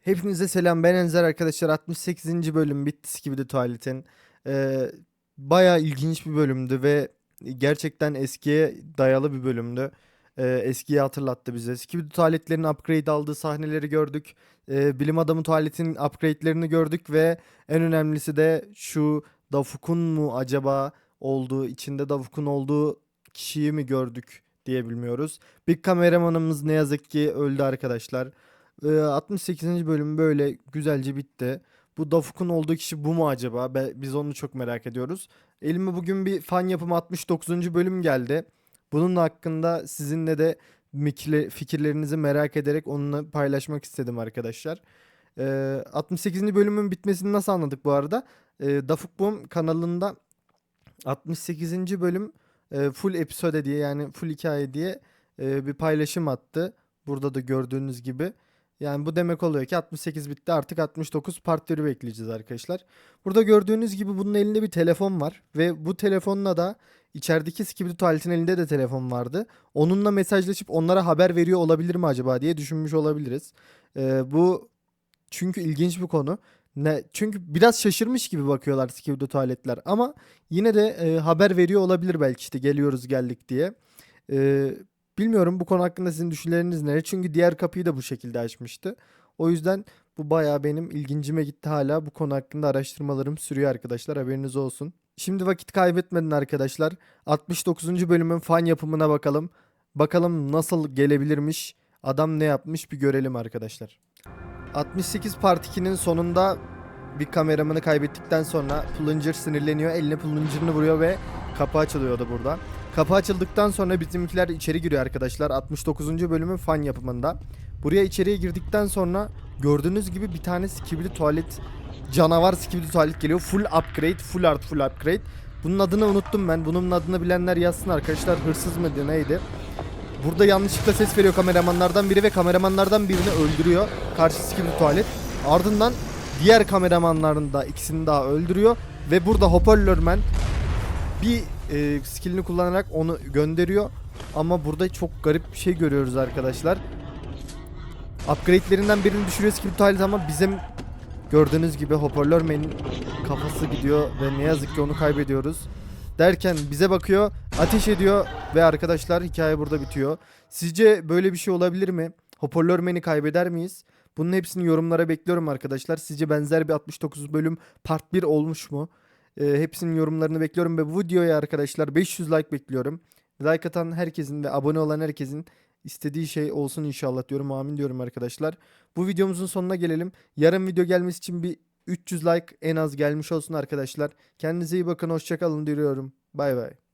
Hepinize selam. Ben Enzer arkadaşlar. 68. bölüm bitti. Skibidi Tuvalet'in ee, Baya ilginç bir bölümdü ve gerçekten eskiye dayalı bir bölümdü. Ee, Eskiyi hatırlattı bize. Skibidi Tuvaletlerin upgrade aldığı sahneleri gördük. Ee, Bilim adamı tuvaletinin upgrade'lerini gördük ve en önemlisi de şu Dafuk'un mu acaba olduğu içinde Dafuk'un olduğu kişiyi mi gördük diye bilmiyoruz. Bir kameramanımız ne yazık ki öldü arkadaşlar ee, 68. bölüm böyle güzelce bitti. Bu Dafuk'un olduğu kişi bu mu acaba? Biz onu çok merak ediyoruz. Elime bugün bir fan yapımı 69. bölüm geldi. Bunun hakkında sizinle de fikirlerinizi merak ederek onunla paylaşmak istedim arkadaşlar. Ee, 68. bölümün bitmesini nasıl anladık bu arada? Ee, Dafuk Boom kanalında 68. bölüm e, full episode diye yani full hikaye diye e, bir paylaşım attı. Burada da gördüğünüz gibi. Yani bu demek oluyor ki 68 bitti artık 69 partları bekleyeceğiz arkadaşlar. Burada gördüğünüz gibi bunun elinde bir telefon var ve bu telefonla da içerideki Skibidi Tuvalet'in elinde de telefon vardı. Onunla mesajlaşıp onlara haber veriyor olabilir mi acaba diye düşünmüş olabiliriz. Ee, bu çünkü ilginç bir konu. Ne, çünkü biraz şaşırmış gibi bakıyorlar Skibidi Tuvaletler ama yine de e, haber veriyor olabilir belki işte geliyoruz geldik diye. Ee, Bilmiyorum bu konu hakkında sizin düşünceleriniz ne? Çünkü diğer kapıyı da bu şekilde açmıştı. O yüzden bu bayağı benim ilgincime gitti hala. Bu konu hakkında araştırmalarım sürüyor arkadaşlar haberiniz olsun. Şimdi vakit kaybetmedin arkadaşlar. 69. bölümün fan yapımına bakalım. Bakalım nasıl gelebilirmiş. Adam ne yapmış bir görelim arkadaşlar. 68 Part 2'nin sonunda bir kameramanı kaybettikten sonra Plunger sinirleniyor. Eline Plunger'ını vuruyor ve kapı açılıyordu burada. Kapı açıldıktan sonra bizimkiler içeri giriyor arkadaşlar. 69. bölümün fan yapımında. Buraya içeriye girdikten sonra gördüğünüz gibi bir tane skibidi tuvalet canavar skibidi tuvalet geliyor. Full upgrade, full art, full upgrade. Bunun adını unuttum ben. Bunun adını bilenler yazsın arkadaşlar. Hırsız mıydı neydi? Burada yanlışlıkla ses veriyor kameramanlardan biri ve kameramanlardan birini öldürüyor. Karşı skibidi tuvalet. Ardından diğer kameramanların da ikisini daha öldürüyor. Ve burada hoparlörmen bir e, skillini kullanarak onu gönderiyor. Ama burada çok garip bir şey görüyoruz arkadaşlar. Upgrade'lerinden birini düşürüyor Skibidi Tuvalet ama bizim gördüğünüz gibi hoparlör menin kafası gidiyor ve ne yazık ki onu kaybediyoruz. Derken bize bakıyor, ateş ediyor ve arkadaşlar hikaye burada bitiyor. Sizce böyle bir şey olabilir mi? Hoparlör meni kaybeder miyiz? Bunun hepsini yorumlara bekliyorum arkadaşlar. Sizce benzer bir 69 bölüm part 1 olmuş mu? Ee, hepsinin yorumlarını bekliyorum ve bu videoya arkadaşlar 500 like bekliyorum. Like atan herkesin ve abone olan herkesin istediği şey olsun inşallah diyorum. Amin diyorum arkadaşlar. Bu videomuzun sonuna gelelim. Yarın video gelmesi için bir 300 like en az gelmiş olsun arkadaşlar. Kendinize iyi bakın. Hoşçakalın diyorum. Bay bay.